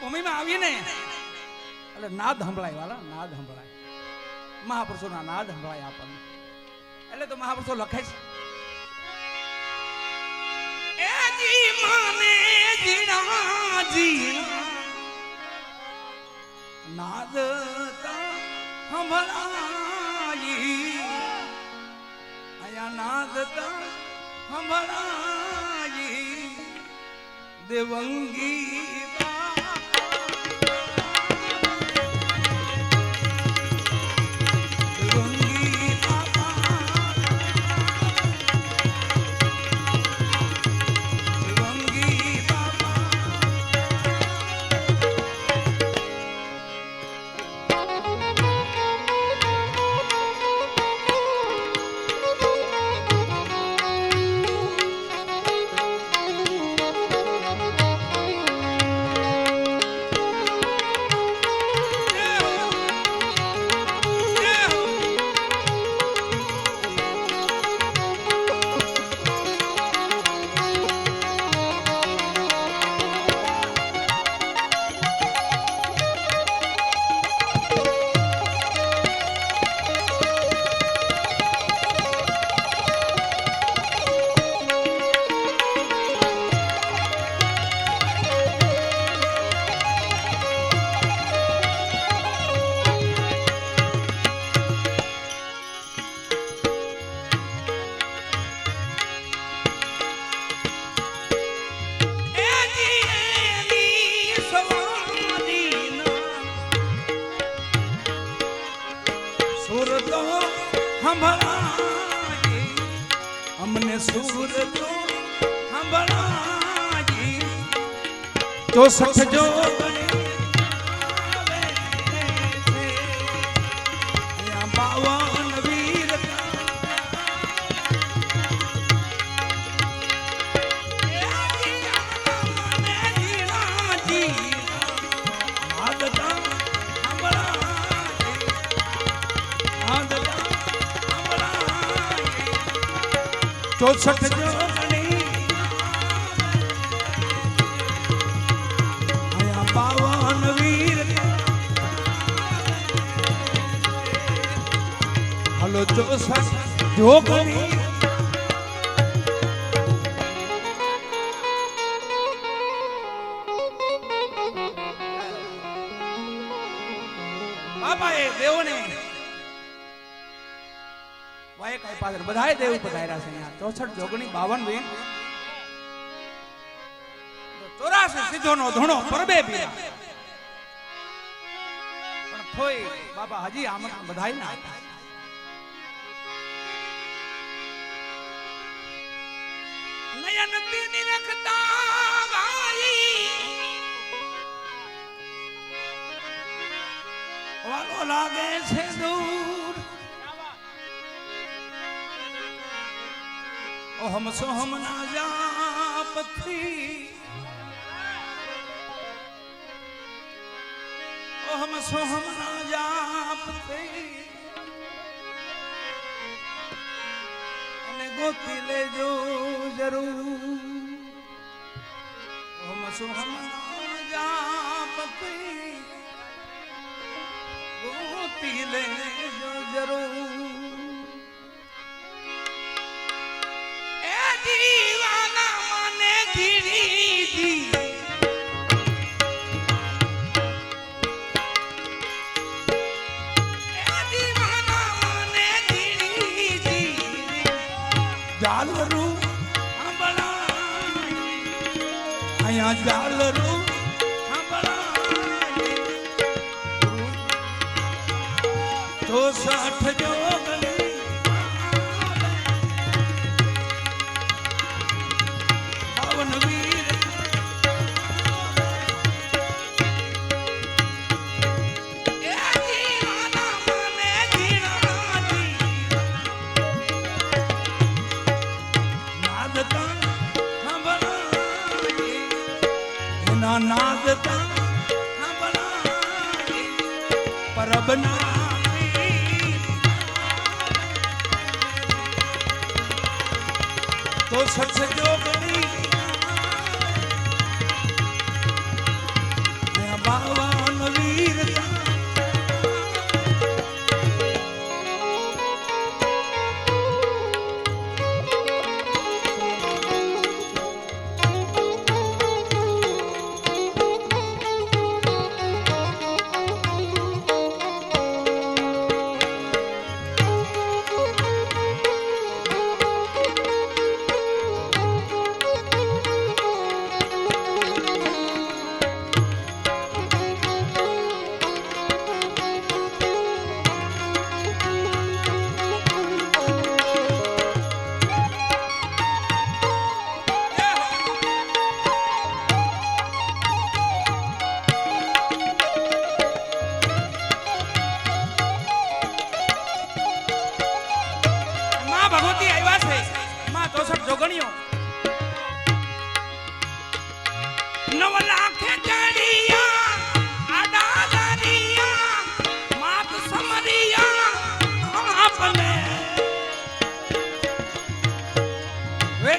ભૂમિમાં આવીને. એટલે નાદ સંભળાય, વાલા, નાદ સંભળાય. મહાપુરુષોના નાદ સંભળાય આપણને. એટલે તો મહાપુરુષો લખે છે. એ જી માને જીણાજી નાદ અહીંયા નાદ સંભળાઈ દેવંગી ચોસઠ હલો ચોસઠ જોગણી બાપા એ દેવોને વાય કઈ પાદર બધાય દેવ પધાર્યા છે અહીંયા ચોસઠ જોગણી બાવન વીર ચોરાસી સીધો નો ધૂણો પરબે પીરા પણ થોઈ બાપા હજી આમણા બધાય ના લાગે છે દૂર. ઓહમ સોહમ ના જા પથરી. ઓહમ સોહમ ના જા પથરી. ગોતી લેજો જરૂર. ઓમ સોહમ ના જા પથરી ગોતી લેજો જરૂર. એ દીવાના સાંભળાય અહીંયા સાંભળાય તો સાઠ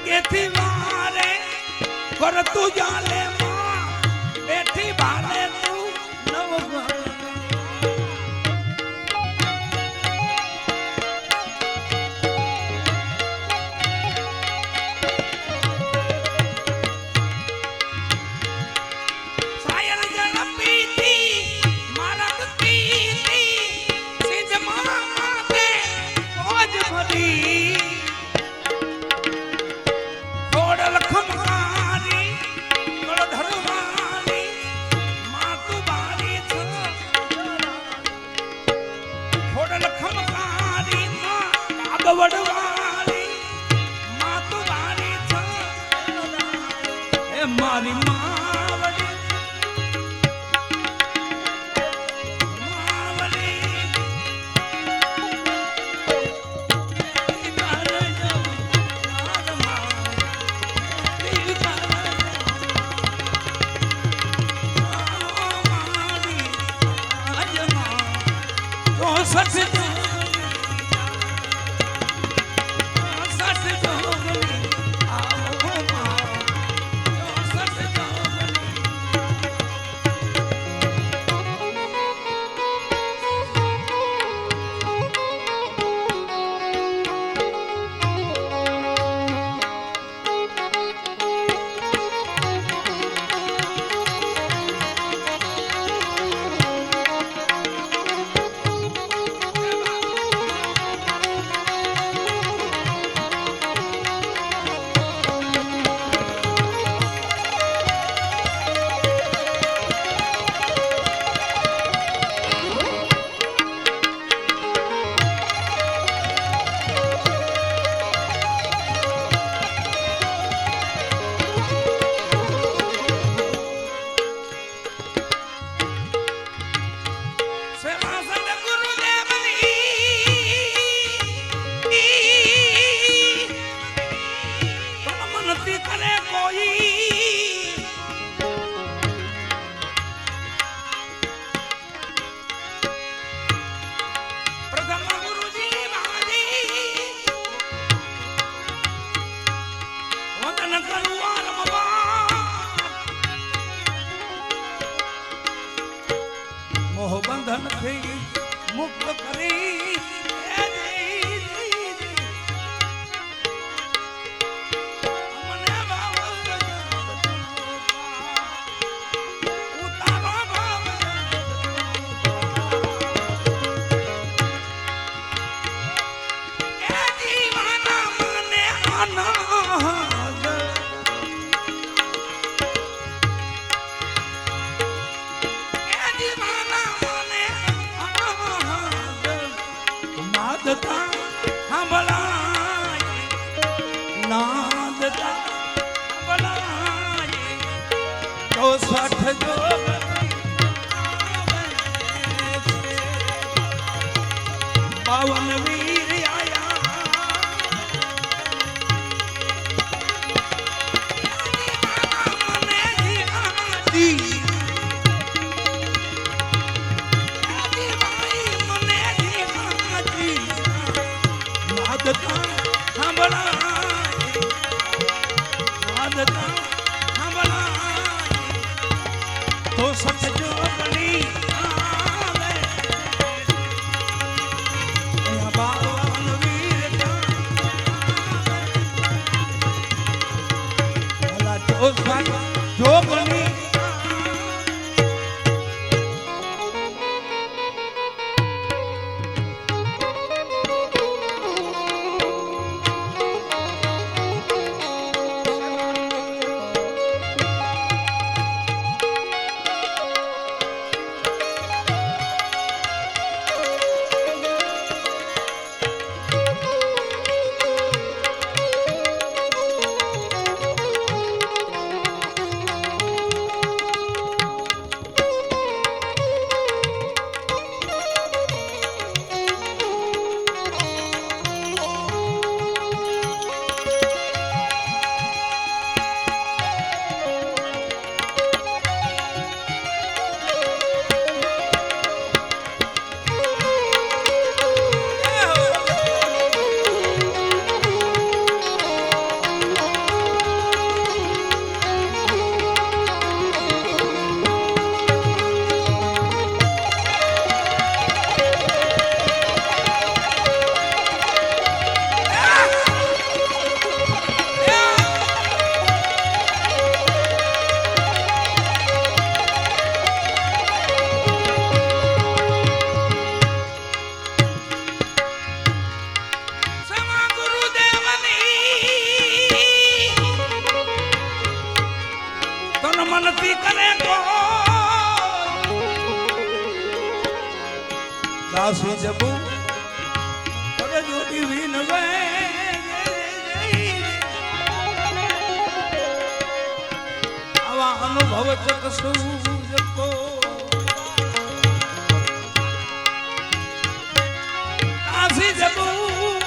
એથી વારે કર તું જાલે મોહ બંધનથી મુક્ત કરી ભવચક સૂરતો કાશી જવું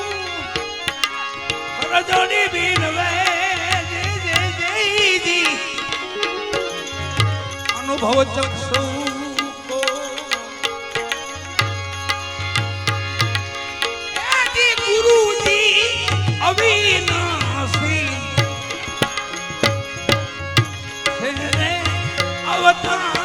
રજોની બીન અનુભવ ચક્ષુ. কথা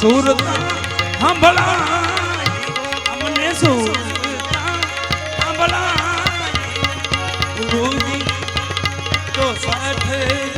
સુરત સાંભળા અમને સુરત સાંભળા ગુરુજી તો સાથે